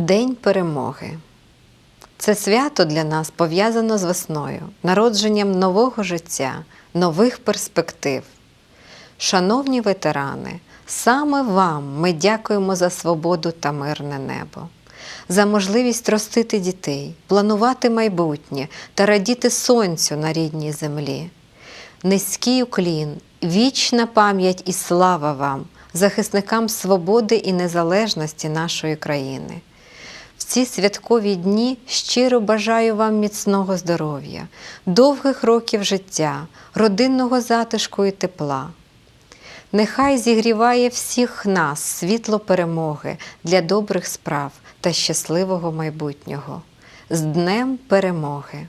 День перемоги. Це свято для нас пов'язано з весною, народженням нового життя, нових перспектив. Шановні ветерани, саме вам ми дякуємо за свободу та мирне небо, за можливість ростити дітей, планувати майбутнє та радіти сонцю на рідній землі. Низький уклін, вічна пам'ять і слава вам, захисникам свободи і незалежності нашої країни. В ці святкові дні щиро бажаю вам міцного здоров'я, довгих років життя, родинного затишку і тепла. Нехай зігріває всіх нас світло перемоги для добрих справ та щасливого майбутнього. З Днем перемоги!